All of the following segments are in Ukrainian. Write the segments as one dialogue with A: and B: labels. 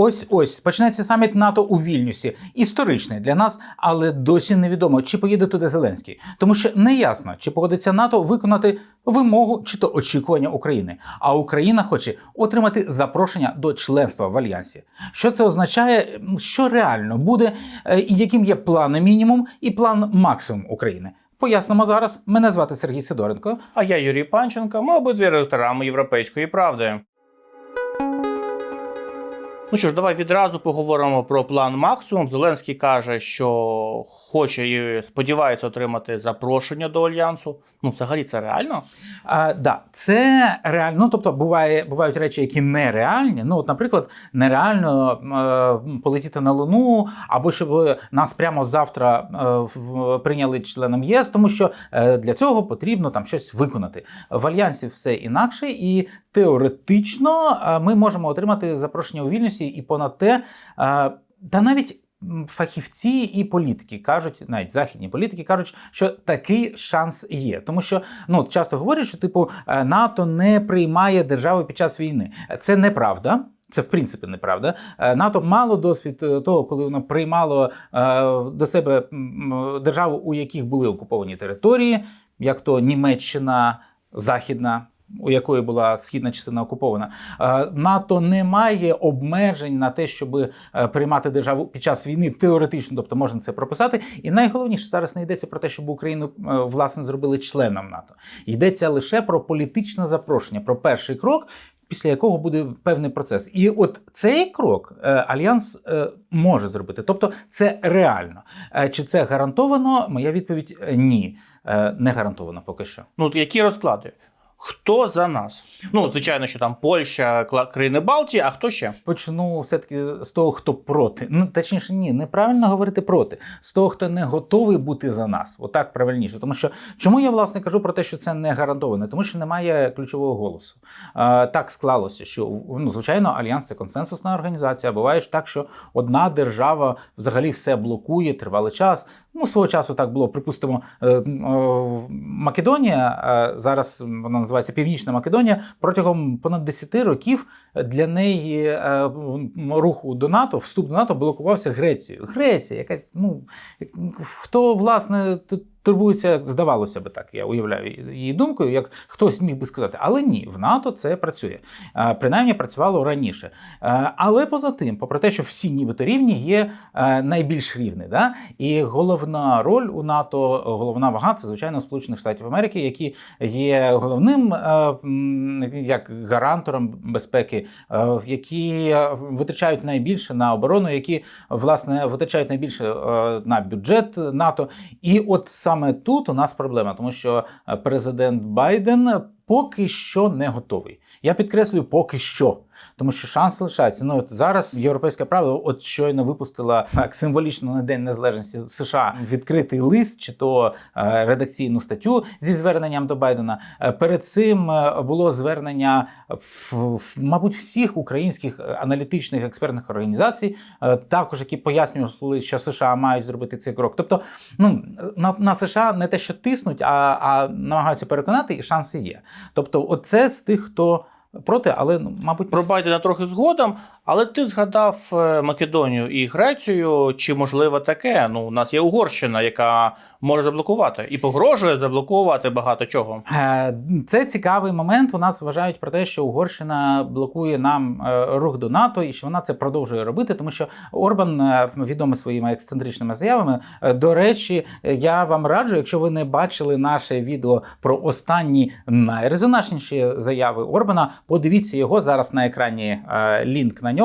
A: ось ось почнеться саміт НАТО у Вільнюсі. Історичний для нас, але досі невідомо, чи поїде туди Зеленський, тому що не ясно, чи погодиться НАТО виконати вимогу чи то очікування України. А Україна хоче отримати запрошення до членства в альянсі. Що це означає? Що реально буде, е, і яким є план мінімум і план максимум України? Пояснимо зараз. Мене звати Сергій Сидоренко.
B: А я Юрій Панченко, ми обидві редакторами європейської правди. Ну що ж, давай відразу поговоримо про план максимум. Зеленський каже, що хоче і сподівається отримати запрошення до альянсу. Ну, взагалі, це реально?
A: А, да, це реально. Ну, тобто, буває, бувають речі, які нереальні. Ну, от, наприклад, нереально е, полетіти на Луну, або щоб нас прямо завтра е, прийняли членом ЄС, тому що е, для цього потрібно там щось виконати. В альянсі все інакше, і теоретично е, ми можемо отримати запрошення у Вільнюсі, і понад те, е, та навіть. Фахівці і політики кажуть, навіть західні політики кажуть, що такий шанс є, тому що ну часто говорять, що типу е, НАТО не приймає держави під час війни. Це неправда. Це в принципі неправда. Е, НАТО мало досвід е, того, коли воно приймало до себе державу, у яких були окуповані території, як то Німеччина Західна. У якої була східна частина окупована, Е, НАТО не має обмежень на те, щоб е, приймати державу під час війни теоретично, тобто можна це прописати. І найголовніше зараз не йдеться про те, щоб Україну е, власне зробили членом НАТО. Йдеться лише про політичне запрошення, про перший крок. Після якого буде певний процес, і от цей крок альянс може зробити, тобто це реально. Чи це гарантовано? Моя відповідь ні, не гарантовано поки що.
B: Ну, які розклади? Хто за нас? Ну, звичайно, що там Польща, країни Балтії, а хто ще?
A: Почну все-таки з того, хто проти. Ну точніше, ні, неправильно говорити проти. З того, хто не готовий бути за нас. Отак правильніше. Тому що чому я власне кажу про те, що це не гарантовано? Тому що немає ключового голосу. А, так склалося, що ну, звичайно, альянс це консенсусна організація. Буває ж так, що одна держава взагалі все блокує тривалий час. Ну, свого часу так було. Припустимо, е, е, Македонія е, зараз вона називається Північна Македонія. Протягом понад 10 років для неї рух до НАТО, вступ до НАТО блокувався Грецією. Греція, якась, ну хто власне турбується, здавалося би так, я уявляю її думкою, як хтось міг би сказати, але ні, в НАТО це працює. Принаймні працювало раніше. Але поза тим, попри те, що всі нібито рівні, є найбільш рівний. Да? І головна роль у НАТО, головна вага це звичайно Сполучених Штатів Америки, які є головним як гарантором безпеки, які витрачають найбільше на оборону, які власне витрачають найбільше на бюджет НАТО. І от саме тут у нас проблема, тому що е, президент Байден поки що не готовий. Я підкреслюю, поки що. Тому що шанс лишається. Ну от зараз європейська правда, от щойно випустила так символічно на день незалежності США відкритий лист, чи то е, редакційну статтю зі зверненням до Байдена. Е, перед цим е, було звернення, мабуть, всіх українських аналітичних експертних організацій, також які пояснювали, що США мають зробити цей крок. Тобто, ну на, на США не те, що тиснуть, а, а намагаються переконати, і шанси є. Тобто, оце з тих, хто проти, але ну, мабуть,
B: Про Байдена трохи згодом, але ти згадав е, Македонію і Грецію. Чи можливо таке? Ну, у нас є Угорщина, яка може заблокувати і погрожує заблокувати багато чого.
A: Е, Це цікавий момент. У нас вважають про те, що Угорщина блокує нам е, рух до НАТО, і що вона це продовжує робити, тому що Орбан відомий своїми ексцентричними заявами. До речі, я вам раджу, якщо ви не бачили наше відео про останні найрезонансніші заяви Орбана, подивіться його зараз на екрані. Лінк на нього.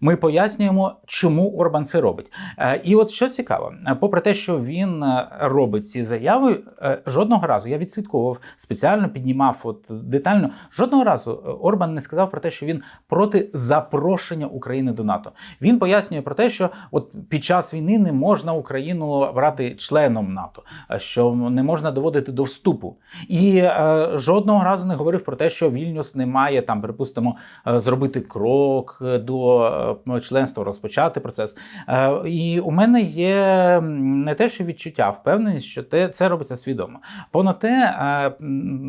A: Ми пояснюємо, чому Орбан це робить. Е, І от що цікаво, е, попри те, що він е, робить ці заяви, жодного разу я відслідковував, спеціально піднімав от детально. Жодного разу Орбан не сказав про те, що він проти запрошення України до НАТО. Він пояснює про те, що от під час війни не можна Україну брати членом НАТО, що не можна доводити до вступу. І е, жодного разу не говорив про те, що Вільнюс не має там, припустимо, зробити крок до до е, членства, розпочати процес. Е, І у мене є не те, що відчуття, а впевненість, що те, це робиться свідомо. Понад те, е,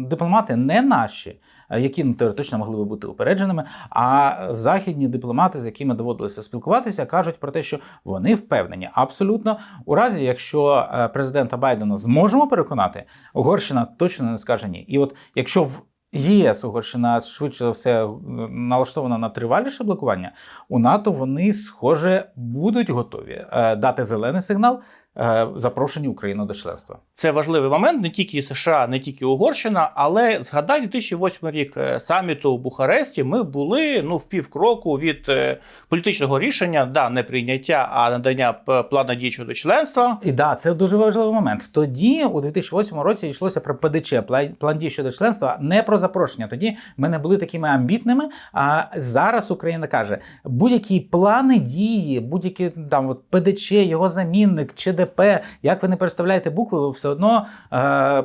A: дипломати не наші. Які ну, теоретично могли би бути упередженими, а західні дипломати, з якими доводилося спілкуватися, кажуть про те, що вони впевнені абсолютно у разі, якщо президента Байдена зможемо переконати, Угорщина точно не скаже ні. І от якщо в ЄС Угорщина швидше за все е, налаштована на триваліше блокування, у НАТО вони, схоже, будуть готові е, дати зелений сигнал е, запрошенню України до членства.
B: Це важливий момент не тільки США, не тільки Угорщина, але згадай 2008 рік е, саміту у Бухаресті. Ми були ну в півкроку від е, політичного рішення, да, не прийняття, а надання плану дій щодо членства.
A: І да, це дуже важливий момент. Тоді, у 2008 році, йшлося про ПДЧ, план дій щодо членства, не про запрошення. Тоді ми не були такими амбітними. А зараз Україна каже: будь-які плани дії, будь-які там от ПДЧ, його замінник, ЧДП, як ви не переставляєте букви, ви все одно е,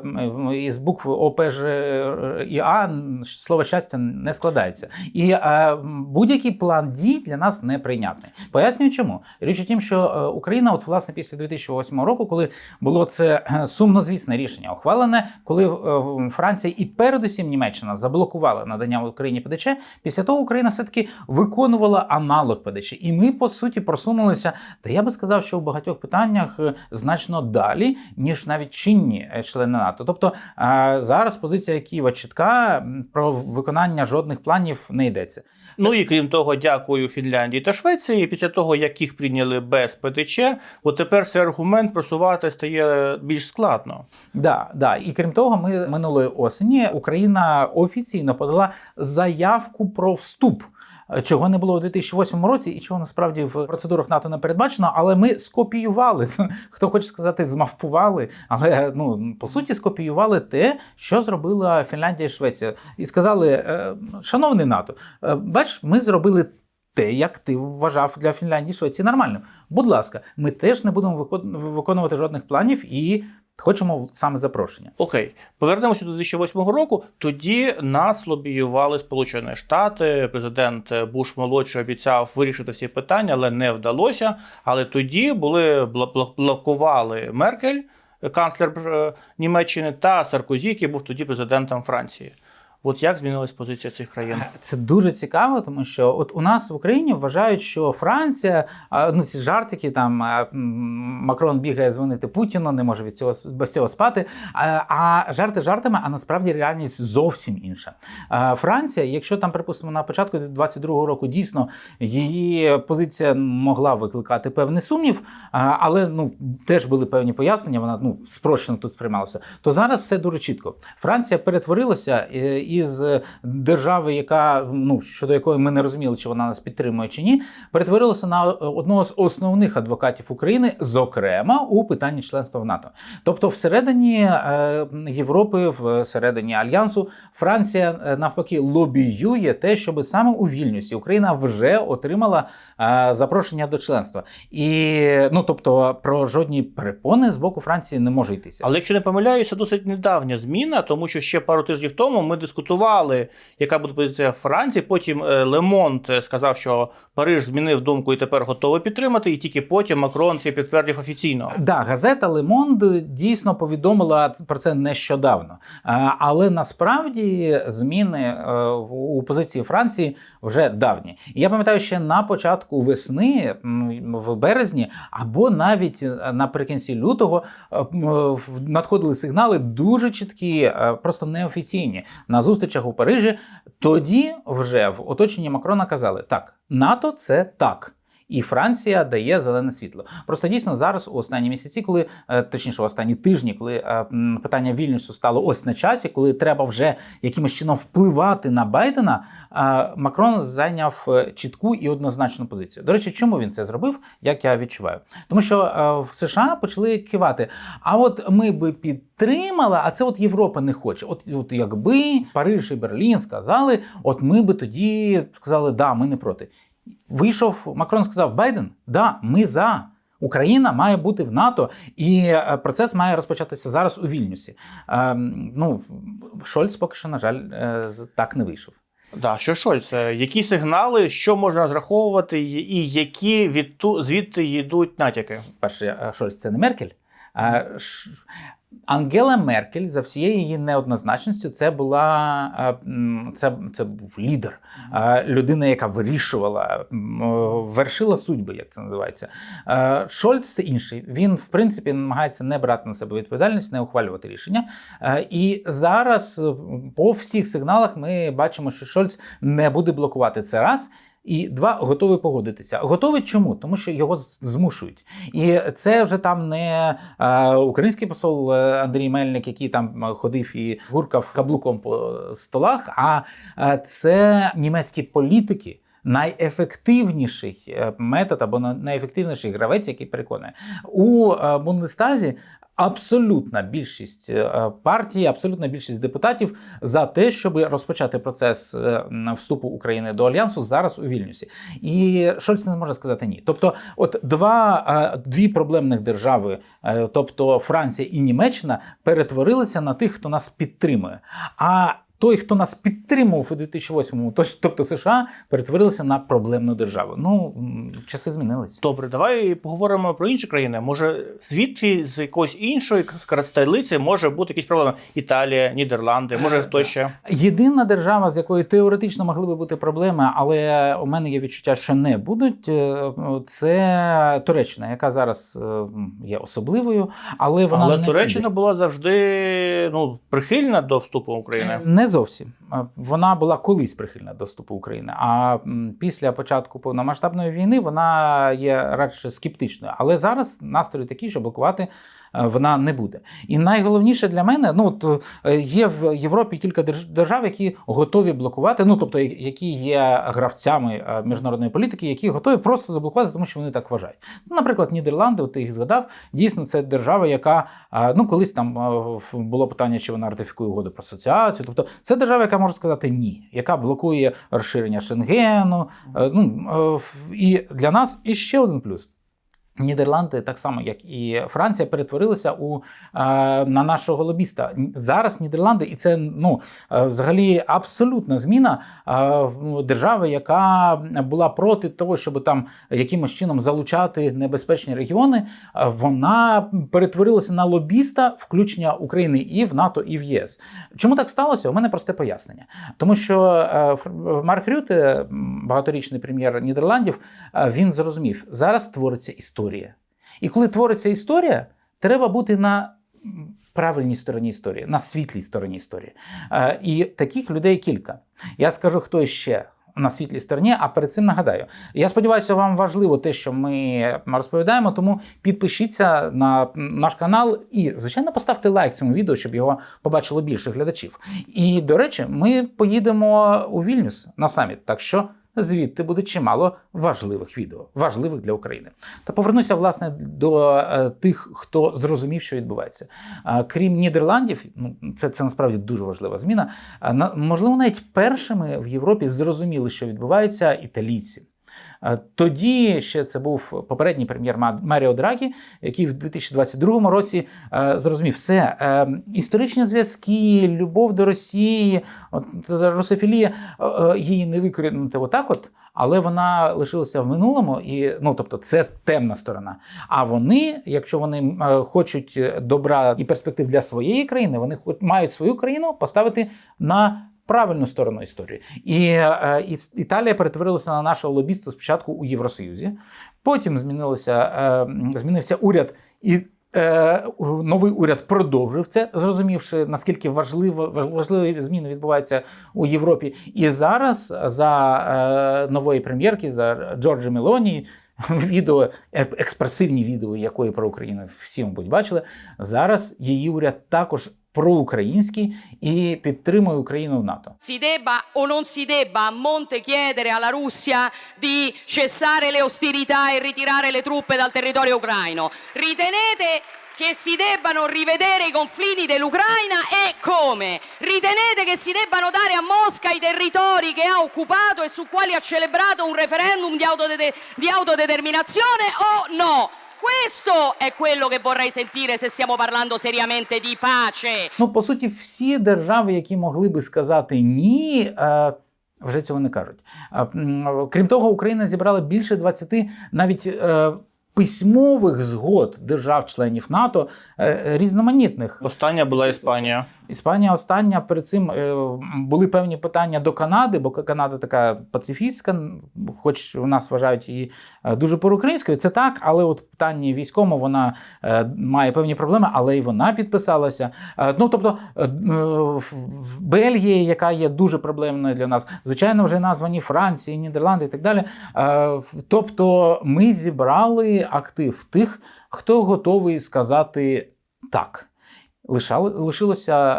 A: із букв ОПЖ і А слово щастя не складається. І е, будь-який план дій для нас неприйнятний. Пояснюю, чому річ у тім, що е, Україна, от власне після 2008 року, коли було це сумнозвісне рішення ухвалене, коли Франція і передусім Німеччина заблокували надання Україні ПДЧ, після того Україна все таки виконувала аналог ПДЧ, і ми по суті просунулися. Та я би сказав, що в багатьох питаннях е, значно далі, ніж навіть чинні е, члени НАТО. Тобто е, зараз позиція Києва чітка про виконання жодних планів не йдеться.
B: Ну і крім того, дякую Фінляндії та Швеції. Після того, як їх прийняли без ПТЧ, от тепер цей аргумент просувати стає більш складно.
A: Да, да. І крім того, ми минулої осені Україна офіційно подала заявку про вступ. Е, Чого не було у 2008 році, і чого насправді в процедурах НАТО не передбачено, але ми скопіювали. Хто хоче сказати, змавпували, але ну по суті скопіювали те, що зробила Фінляндія і Швеція, і сказали: е, шановний НАТО, е, бач, ми зробили. Те, як ти вважав для Фінляндії Швеції нормально. Будь ласка, ми теж не будемо викон- виконувати жодних планів і хочемо саме запрошення.
B: Окей, повернемося до 2008 року. Тоді нас лобіювали Сполучені Штати. Президент Буш молодший обіцяв вирішити всі питання, але не вдалося. Але тоді були блокували Меркель, канцлер е, Німеччини, та Саркозі, який був тоді президентом Франції. От як змінилась позиція цих країн?
A: Це дуже цікаво, тому що от у нас в Україні вважають, що Франція, ну ці жартики, там Макрон бігає дзвонити Путіну, не може від цього без цього спати. А, а жарти жартами, а насправді реальність зовсім інша. Франція, якщо там, припустимо, на початку 22-го року дійсно її позиція могла викликати певний сумнів, але ну теж були певні пояснення, вона ну спрощено тут сприймалася. То зараз все дуже чітко. Франція перетворилася е, із держави, яка ну щодо якої ми не розуміли, чи вона нас підтримує чи ні, перетворилася на одного з основних адвокатів України, зокрема у питанні членства в НАТО. Тобто, всередині е, Європи, всередині альянсу, Франція е, навпаки лобіює те, щоб саме у Вільнюсі Україна вже отримала е, запрошення до членства. І ну тобто про жодні перепони з боку Франції не може йтися.
B: Але якщо не помиляюся, досить недавня зміна, тому що ще пару тижнів тому ми дискутували, яка буде позиція Франції. Потім е, Лемонт е, сказав, що Париж змінив думку і тепер готовий підтримати, і тільки потім Макрон це підтвердив офіційно.
A: Да, газета Monde дійсно повідомила про це нещодавно. Але насправді зміни е, у позиції Франції вже давні. Я пам'ятаю, ще на початку весни, в березні, або навіть е, наприкінці лютого е, надходили сигнали дуже чіткі, е, просто неофіційні на зустрічах у Парижі. Тоді вже в оточенні Макрона казали: так, НАТО це так. І Франція дає зелене світло. Просто дійсно зараз у останні місяці, коли е, точніше, в останні тижні, коли е, питання вільнюсу стало ось на часі, коли треба вже якимось чином впливати на Байдена, е, Макрон зайняв чітку і однозначну позицію. До речі, чому він це зробив? Як я відчуваю, тому що в США почали кивати. А от ми би підтримали, а це от Європа не хоче. От, от якби Париж і Берлін сказали, от ми би тоді сказали, да, ми не проти. Вийшов Макрон, сказав: Байден, да, ми за. Україна має бути в НАТО, і е, процес має розпочатися зараз у Вільнюсі. Ем, ну, Шольц поки що, на жаль, е, так не вийшов.
B: Да, що Шольц, е, які сигнали, що можна розраховувати, і які відту, звідти йдуть натяки?
A: Перше, е, Шольц це не Меркель. Ангела Меркель за всією її неоднозначністю це була е, це, це був лідер, е, людина, яка вирішувала, е, вершила судьби, як це називається. Шольц це інший. Він, в принципі, намагається не брати на себе відповідальність, не ухвалювати рішення. І зараз по всіх сигналах ми бачимо, що Шольц не буде блокувати це раз. І два готовий погодитися. Готовий чому? Тому що його змушують. І це вже там не е, український посол е, Андрій Мельник, який там е, ходив і гуркав каблуком по столах. А це німецькі політики. Найефективніший метод або на- найефективніший гравець, який переконує у Бундестазі. Абсолютна більшість партії, партій, абсолютна більшість депутатів за те, щоб розпочати процес е, вступу України до альянсу зараз у Вільнюсі. І Шольц не зможе сказати ні. Тобто, от два е, дві проблемних держави, е, тобто Франція і Німеччина, перетворилися на тих, хто нас підтримує. А той, хто нас підтримував у 2008-му, тож- тобто США, перетворилися на проблемну державу. Ну часи змінилися.
B: Добре, давай поговоримо про інші країни. Може, звідти з якоїсь іншої столиці може бути якісь проблеми? Італія, Нідерланди, може хто ще?
A: Єдина держава, з якою теоретично могли би бути проблеми, але у мене є відчуття, що не будуть. е, Це Туреччина, яка зараз е, є особливою, але вона
B: Але
A: не
B: Туреччина
A: піде.
B: була завжди ну, прихильна до вступу України.
A: Не зовсім. Вона була колись прихильна до вступу України. А після початку повномасштабної війни вона є радше скептичною. Але зараз настрої такі, що блокувати вона не буде. І найголовніше для мене, ну от, е, є в Європі кілька держ- держав, які готові блокувати, ну тобто, які є гравцями е, міжнародної політики, які готові просто заблокувати, тому що вони так вважають. Ну, наприклад, Нідерланди, от ти їх згадав. Дійсно, це держава, яка е, ну колись там е, було питання, чи вона ратифікує угоду про асоціацію. Тобто, це держава, яка може сказати ні, яка блокує розширення Шенгену. Е, Ну е, і для нас і ще один плюс. Нідерланди, так само як і Франція, перетворилися у е, на нашого лобіста. Зараз Нідерланди, і це ну е, взагалі абсолютна зміна е, держави, яка була проти того, щоб там якимось чином залучати небезпечні регіони. Вона перетворилася на лобіста включення України і в НАТО, і в ЄС. Чому так сталося? У мене просте пояснення. Тому що Марк Рюте, багаторічний прем'єр Нідерландів, е, він зрозумів, зараз твориться історія. І коли твориться історія, треба бути на правильній стороні історії, на світлій стороні історії. Е, І таких людей кілька. Я скажу, хто ще. На світлій стороні, а перед цим нагадаю. Я сподіваюся, вам важливо те, що ми розповідаємо. Тому підпишіться на наш канал і, звичайно, поставте лайк цьому відео, щоб його побачило більше глядачів. І, до речі, ми поїдемо у Вільнюс на саміт. Так що звідти буде чимало важливих відео, важливих для України. Та повернуся власне до е, тих, хто зрозумів, що відбувається. А, крім Нідерландів, ну це, це насправді дуже важлива зміна. А, на, можливо, навіть першими в Європі зрозуміли, що відбувається італійці. Е, Тоді ще це був попередній прем'єр Маріо Драгі, який в 2022 році е, зрозумів все. Е, історичні зв'язки, любов до Росії, от, русофілія, її не викорінити отак, от, але вона лишилася в минулому, і ну тобто це темна сторона. А вони, якщо вони хочуть добра і перспектив для своєї країни, вони хоч- мають свою країну поставити на правильну сторону історії. І е, Італія перетворилася на нашого лобіста спочатку у Євросоюзі, потім змінилося, е, змінився уряд і. е, Новий уряд продовжив це, зрозумівши наскільки важливо важливі зміни відбуваються у Європі. І зараз за нової прем'єрки за Джорджі Мелоні. Відео, експресивні відео, якої про Україну всі, мабуть, бачили. Зараз її уряд також проукраїнський і підтримує Україну в НАТО.
C: si debba o non si debba a monte chiedere alla Russia di cessare le ostilità e ritirare le truppe dal territorio ucraino. Ritenete che si debbano rivedere i confini dell'Ucraina e come? Ritenete che si debbano dare a Mosca i territori che ha occupato e su quali ha celebrato un referendum di, autodede- di autodeterminazione o no? Questo è quello che vorrei sentire se stiamo parlando seriamente di pace.
A: Ну, по суті, всі держави, які могли би сказати ні, е, Вже цього не кажуть. Крім того, Україна зібрала більше 20 навіть е, письмових згод держав-членів НАТО е, різноманітних.
B: Остання була Іспанія.
A: Іспанія остання перед цим е, були певні питання до Канади, бо Канада така пацифістська, хоч у нас вважають її е, дуже проукраїнською. Це так, але от в питанні військовому вона е, має певні проблеми, але і вона підписалася. Е, Ну тобто е, е, в- Бельгії, яка є дуже проблемною для нас, звичайно, вже названі Франції, Нідерланди і так далі. Е, Тобто, ми зібрали актив тих, хто готовий сказати так. Лишали, лишилося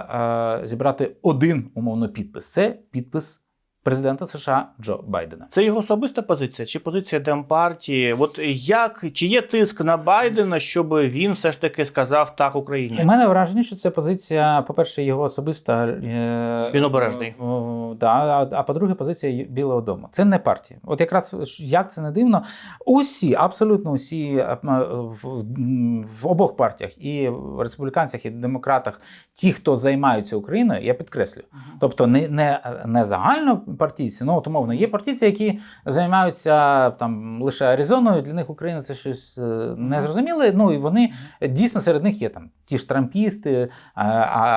A: е, зібрати один умовно підпис. Це підпис президента США Джо Байдена.
B: Це його особиста позиція чи позиція Демпартії? От як чи є тиск на Байдена, щоб він все ж таки сказав так
A: У
B: Україні?
A: мене враження, що це позиція, по-перше, його особиста. Е,
B: Він обережний.
A: е, да, а, а по-друге, позиція Білого Дому. Це не партія. От якраз як це не дивно, усі, абсолютно усі е, в, в обох партіях, і в республіканцях, і демократах, ті, хто займаються Україною, я підкреслю. Тобто не, не, не загально партійці, ну от умовно, є партійці, які займаються там лише Аризоною. Для них Україна це щось е, незрозуміле. Ну і вони дійсно серед них є там ті ж трампісти а,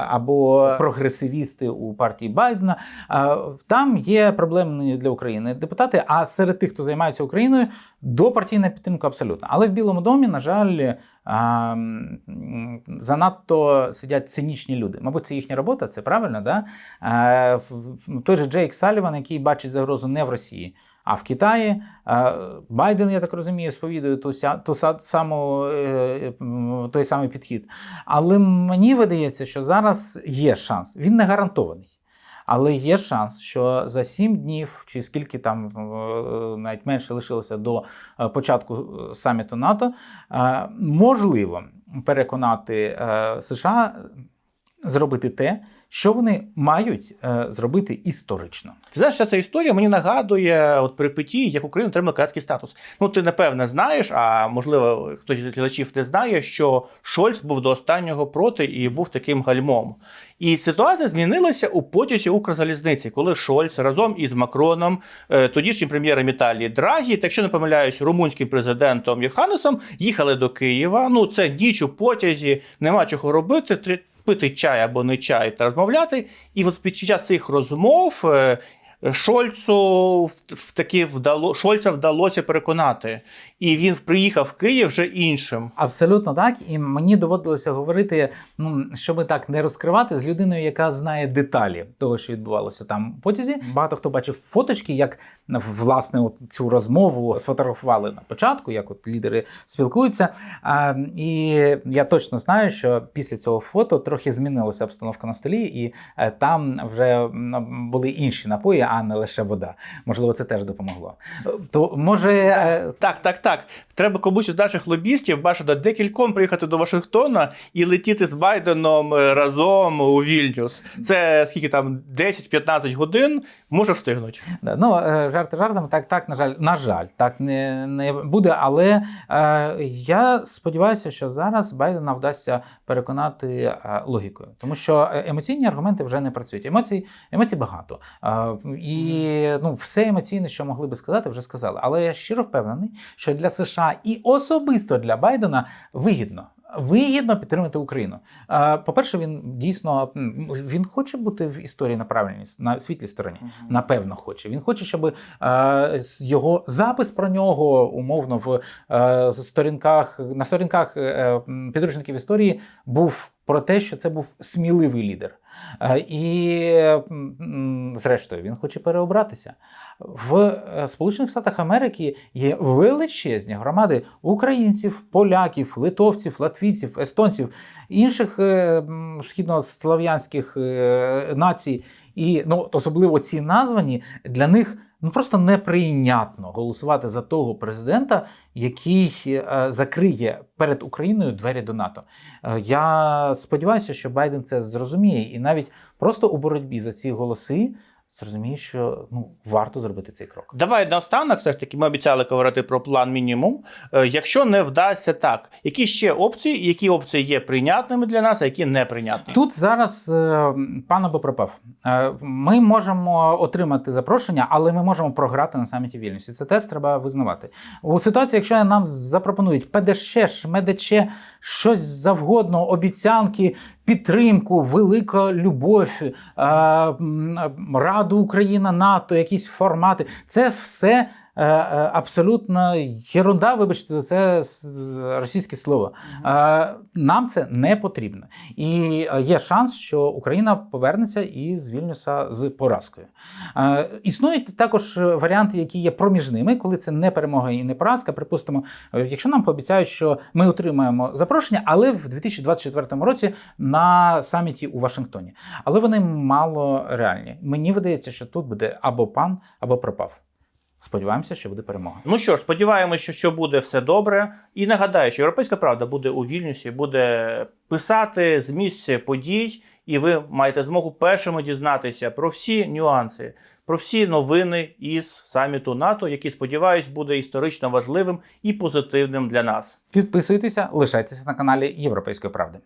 A: або прогресивісти у партії Байдена. А, Там є проблемні для України депутати. А серед тих, хто займається Україною, до партійної підтримки абсолютно. Але в Білому домі, на жаль, а, занадто сидять цинічні люди. Мабуть, це їхня робота, це правильно, да? А, в- той же Джейк Саліван, який бачить загрозу не в Росії. А в Китаї Байден, я так розумію, сповідує ту, ту саму, е, той самий підхід. Але мені видається, що зараз є шанс. Він не гарантований. Але є шанс, що за сім днів, чи скільки там е, навіть менше лишилося до е, початку е, саміту НАТО, можливо переконати США зробити те, що вони мають е, зробити історично.
B: Ти знаєш, вся ця історія мені нагадує от при питті, як Україна отримала канадський статус. Ну, ти напевне знаєш, а можливо, хтось з глядачів не знає, що Шольц був до останнього проти і був таким гальмом. І ситуація змінилася у потязі Укрзалізниці, коли Шольц разом із Макроном, е, тодішнім прем'єром Італії Драгі, так що не помиляюсь, румунським президентом Йоханнесом, їхали до Києва. Ну, це ніч у потязі, нема чого робити. Пити чай або не чай та розмовляти. І от під час цих розмов е, Шольцу в- таки вдало Шольца вдалося переконати, і він приїхав в Київ вже іншим.
A: Абсолютно так. І мені доводилося говорити, ну щоб так не розкривати з людиною, яка знає деталі того, що відбувалося там в потязі. Багато хто бачив фоточки, як власне от цю розмову сфотографували на початку, як от лідери спілкуються. А, і я точно знаю, що після цього фото трохи змінилася обстановка на столі, і е, там вже були інші напої, а не лише вода. Можливо, це теж допомогло. Е, То може. е,
B: Так, так, так. Треба комусь із наших лобістів бажано декільком приїхати до Вашингтона і летіти з Байденом е, разом у Вільнюс. Це скільки там 10-15 годин може встигнуть.
A: Да, ну, е, жарти жартами, так, так, на жаль, на жаль, так не, не буде. Але е, я сподіваюся, що зараз Байдена вдасться переконати е, логікою, тому що е, емоційні аргументи вже не працюють. Емоцій, емоцій багато. Е, і ну, все емоційне, що могли би сказати, вже сказали. Але я щиро впевнений, що для США і особисто для Байдена вигідно. Вигідно підтримати Україну. По-перше, він дійсно він хоче бути в історії на правильній на світлій стороні. Напевно, хоче. Він хоче, щоб його запис про нього умовно в сторінках на сторінках е, підручників історії був про те, що це був сміливий лідер. Е, і, зрештою, він хоче переобратися. В е, Сполучених Штатах Америки є величезні громади українців, поляків, литовців, латвійців, естонців, інших е, східнослов'янських націй. І ну, особливо ці названі для них ну просто неприйнятно голосувати за того президента, який е, закриє перед Україною двері до НАТО. Е, я сподіваюся, що Байден це зрозуміє, і навіть просто у боротьбі за ці голоси зрозумієш, що ну варто зробити цей крок.
B: Давай наостанок, все ж таки, ми обіцяли говорити про план мінімум. Е, Якщо не вдасться так, які ще опції, які опції є прийнятними для нас, а які неприйнятні?
A: Тут зараз е, пан або пропав. Е, Ми можемо отримати запрошення, але ми можемо програти на саміті Вільнюсі. Це теж треба визнавати. У ситуації, якщо нам запропонують ПДШ, ШМДЧ, щось завгодно, обіцянки, підтримку, велика любов, е, Раду Україна, НАТО, якісь формати, це все. Е, е, Абсолютно єрунда, вибачте, за це російське слово. Е, Нам це не потрібно. І є шанс, що Україна повернеться із Вільнюса з поразкою. Існують також варіанти, які є проміжними, коли це не перемога і не поразка. Припустимо, якщо нам пообіцяють, що ми отримаємо запрошення, але в 2024 році на саміті у Вашингтоні. Але вони мало реальні. Мені видається, що тут буде або пан, або пропав. Сподіваємося, що буде перемога.
B: Ну що ж, сподіваємося, що, що буде все добре. І нагадаю, що Європейська Правда буде у Вільнюсі, буде писати з місця подій, і ви маєте змогу першими дізнатися про всі нюанси, про всі новини із саміту НАТО, який, сподіваюсь, буде історично важливим і позитивним для нас.
A: Підписуйтеся, лишайтеся на каналі Європейської правди.